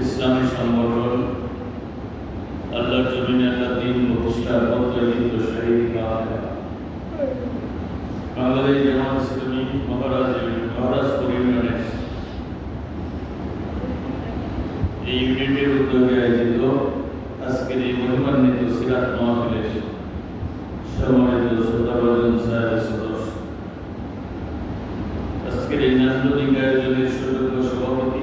ইসলামী সংগঠন আল্লাহর জমিনে আল্লাহ দিন প্রতিষ্ঠার পদ্ধতিত শহীদ বাংলাদেশ জামাত ইসলামী মহারাজ মহারাজপুর ইউনিয়নের এই ইউনিটের উদ্যোগে আয়োজিত আজকের এই মহিমান্বিত সিরাত মহাবিলের সম্মানিত শ্রোতাভাজন সাহেব সদস্য আজকের এই নান্দনিক আয়োজনের সুযোগ্য সভাপতি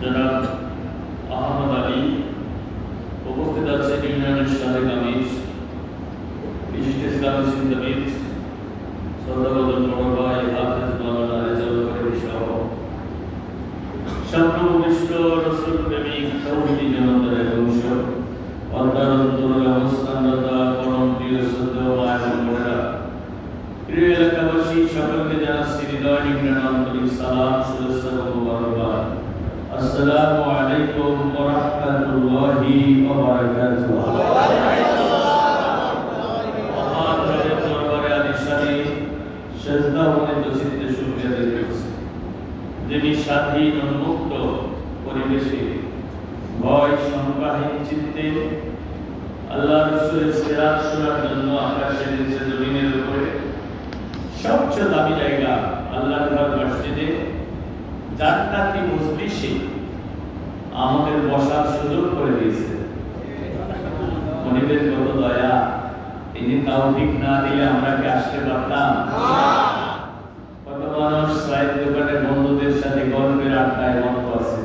জনাব আহমদ আলী উপস্থিত আছেন ইউনিয়নের সাবেক আমির বিশিষ্ট ইসলামী চিন্তাবিদ শ্রদ্ধাভাজন বড় ভাই হাফেজ মাওলানা রেজাউল করিম সহ স্বপ্নভূমিষ্ঠ রসুল প্রেমিক তৌহিদি জনতার এক অংশ সকলকে জানাচ্ছি হৃদয় নিম্ন সালাম, শুভেচ্ছা মনিত চিত্তে শুকরিয়া আদায় করছি। যিনি স্বাধীন উন্মুক্ত পরিবেশে ভয় সংবাহীন চিত্তে আল্লাহ রসুলের সিরাত শোনার জন্য আকাশের নিচে জমিনের উপরে সবচেয়ে দামি জায়গা আল্লাহ মসজিদে জান্নাতি মজলিসে আমাদের বসার সুযোগ করে দিয়েছে। মনিবের কত দয়া, তিনি তাও ঠিক না দিলে আমরা কি আসতে পারতাম? কত মানুষ চায়ের দোকানে বন্ধুদের সাথে গল্পের আড্ডায় মত আছে।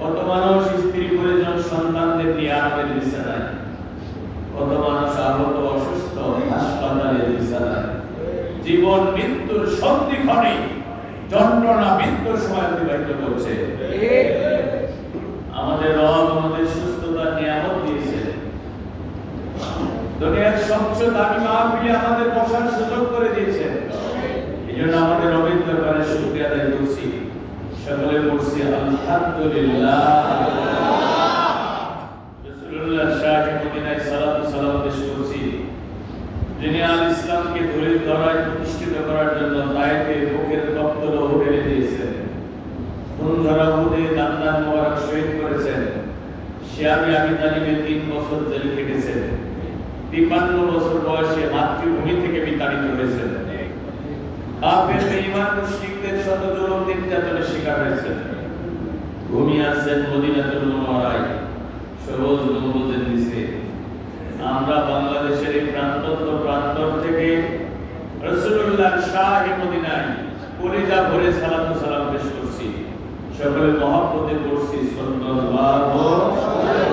কত মানুষ স্ত্রী পরিজন সন্তানদের নিয়ে আমাদের বিছানায়। কত মানুষ আহত, অসুস্থ, হাসপাতালের বিছানায়। জীবন, মৃত্যুর সন্ধিক্ষণে যন্ত্রণা মৃত্যুর সময় অতিবাহিত করছে। আমাদের রব আমাদের সুস্থতার নিয়ামত দিয়েছে। দুনিয়ার সবচেয়ে দামি মাহফিলে আমাদের বসার সুযোগ করে দিয়েছেন এই জন্য আমাদের রবের দরবারে শুকরিয়া আদায় করছি। সকলে পড়ছি আলহামদুলিল্লাহ। রাসূলুল্লাহ শাহে মদিনায় সালাতু সালাম পেশ করছি। যিনি আল ইসলামকে ধরে ধরায় প্রতিষ্ঠিত করার জন্য তাইতে বুকের রক্ত ঢেলে দিয়েছেন। খুন ধরা উদে দান্দান মোবারক শহীদ করেছেন। শিয়াবি আবি তালিবে তিন বছর জেল খেটেছেন। তিপ্পান্ন বছর বয়সে মাতৃভূমি থেকে বিতাড়িত হয়েছেন। কাফের বেঈমান মুশরিকদের শত জুলুম নির্যাতনের শিকার হয়েছেন। ঘুমিয়ে আছেন মদিনাতুল মুনাওয়ারায়। সবুজ গম্বুজের নিচে। আমরা বাংলাদেশের এই থেকে রসুল্লাহ শাহে মদিনায় কলিজা ভরে সালাম সালাম পেশ করছি। সকলে মহব্বতে করছি সাল্লাল্লাহু